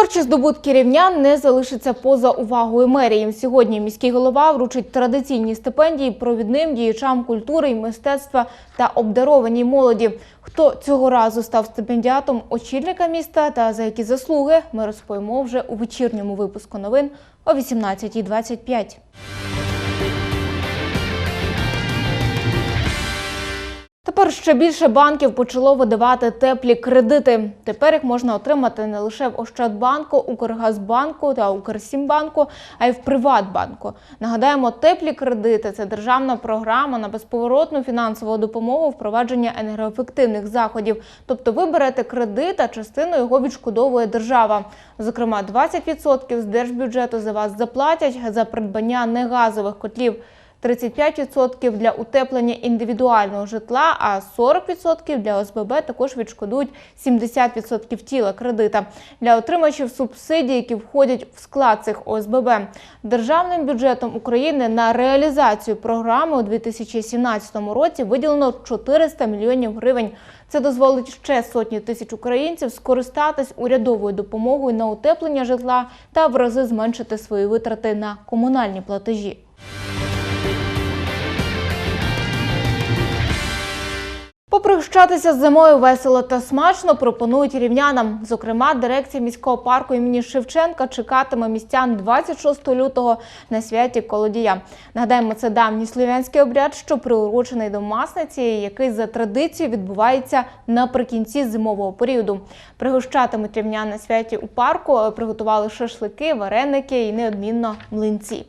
Творчі здобутки рівнян не залишаться поза увагою мерії. Сьогодні міський голова вручить традиційні стипендії провідним діячам культури і мистецтва та обдарованій молоді. Хто цього разу став стипендіатом очільника міста та за які заслуги, ми розповімо вже у вечірньому випуску новин о 18.25. Ще більше банків почало видавати теплі кредити. Тепер їх можна отримати не лише в Ощадбанку, Укргазбанку та Укрсімбанку, а й в Приватбанку. Нагадаємо, теплі кредити це державна програма на безповоротну фінансову допомогу впровадження енергоефективних заходів. Тобто ви берете кредит, а частину його відшкодовує держава. Зокрема, 20% з держбюджету за вас заплатять за придбання негазових котлів. 35% для утеплення індивідуального житла, а 40% для ОСББ також відшкодують 70% тіла кредита. Для отримачів субсидій, які входять в склад цих ОСББ, державним бюджетом України на реалізацію програми у 2017 році виділено 400 мільйонів гривень. Це дозволить ще сотні тисяч українців скористатись урядовою допомогою на утеплення житла та в рази зменшити свої витрати на комунальні платежі. Попрощатися з зимою весело та смачно пропонують рівнянам. Зокрема, дирекція міського парку імені Шевченка чекатиме містян 26 лютого на святі Колодія. Нагадаємо, це давній слов'янський обряд, що приурочений до масниці, який за традицією відбувається наприкінці зимового періоду. Пригощатимуть рівнян на святі у парку, приготували шашлики, вареники і неодмінно млинці.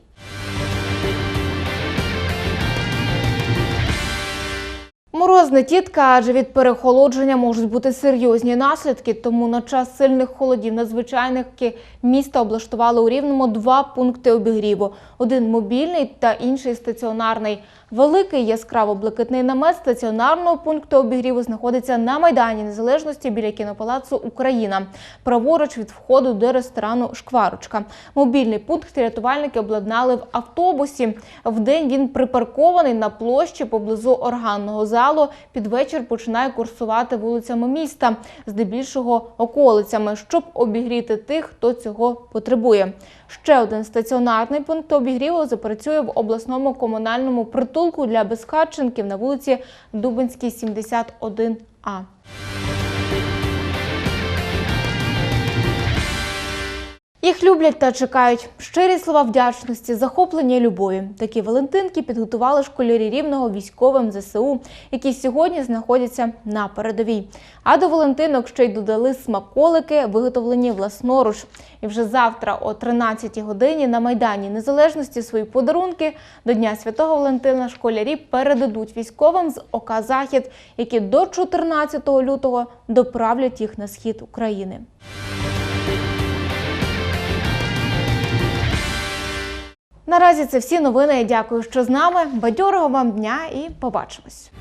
Мороз не тітка, адже від перехолодження можуть бути серйозні наслідки. Тому на час сильних холодів надзвичайники міста облаштували у рівному два пункти обігріву: один мобільний та інший стаціонарний. Великий яскраво-блакитний намет стаціонарного пункту обігріву знаходиться на майдані Незалежності біля кінопалацу Україна, праворуч від входу до ресторану Шкварочка. Мобільний пункт рятувальники обладнали в автобусі. Вдень він припаркований на площі поблизу органного залу. Під вечір починає курсувати вулицями міста, здебільшого околицями, щоб обігріти тих, хто цього потребує. Ще один стаціонарний пункт обігріву запрацює в обласному комунальному притулку для безхатченків на вулиці Дубинській, 71А. Їх люблять та чекають. Щирі слова вдячності, захоплення і любові. Такі Валентинки підготували школярі рівного військовим ЗСУ, які сьогодні знаходяться на передовій. А до Валентинок ще й додали смаколики, виготовлені власноруч. І вже завтра о 13-й годині на Майдані Незалежності свої подарунки до Дня Святого Валентина школярі передадуть військовим з ОК Захід, які до 14 лютого доправлять їх на схід України. Наразі це всі новини. Дякую, що з нами. Бадьорого вам дня і побачимось.